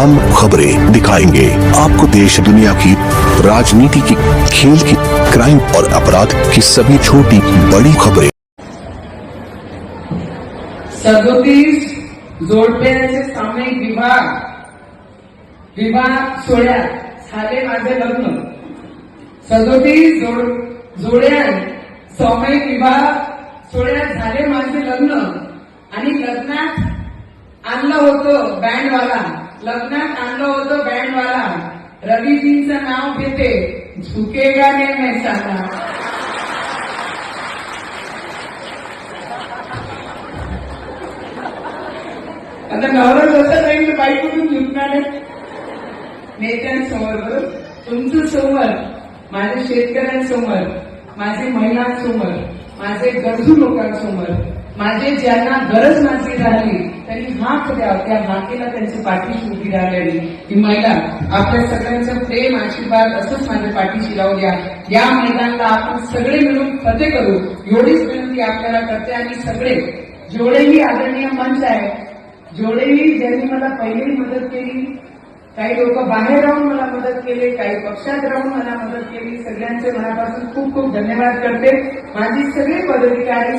हम खबरें दिखाएँगे। आपको देश, दुनिया की राजनीति की, खेल की क्राइम और अपराध की सभी छोटी, बड़ी खबरें। सदोतीस जोडप्यांचे सामायिक विवाह। विवाह झाले लग्न। सामायिक झाले लग्न। आणि लग्नात होतं बँडवाला लग्नात आणलं होतं बँडवाला रवीजींचं नाव घेते. झुकेगा नाही मैं आता नवरा जसं नाही तर बाई कुठून झुकणार नेत्यांसमोर. बरोबर तुमचं समोर माझ्या शेतकऱ्यांसमोर माझे महिलांसमोर माझे गरजू लोकांसमोर माझे ज्यांना गरज माझी राहिली हाक द्या त्या हाकेला त्यांच्या पाठीशी उभी राहिलेली ही महिला आपल्या सगळ्यांचं प्रेम आशीर्वाद असंच माझ्या पाठीशी राहू द्या. या मैदानाला आपण सगळे मिळून फते करू. एवढीच विनंती आपल्याला करते आणि सगळे जेवढेही आदरणीय मंच आहे जेवढेही ज्यांनी मला पहिली मदत केली काही लोक बाहेर राहून मला मदत केली काही पक्षात राहून मला मदत केली सगळ्यांचे मनापासून खूप खूप धन्यवाद करते. माझी सगळी पदाधिकारी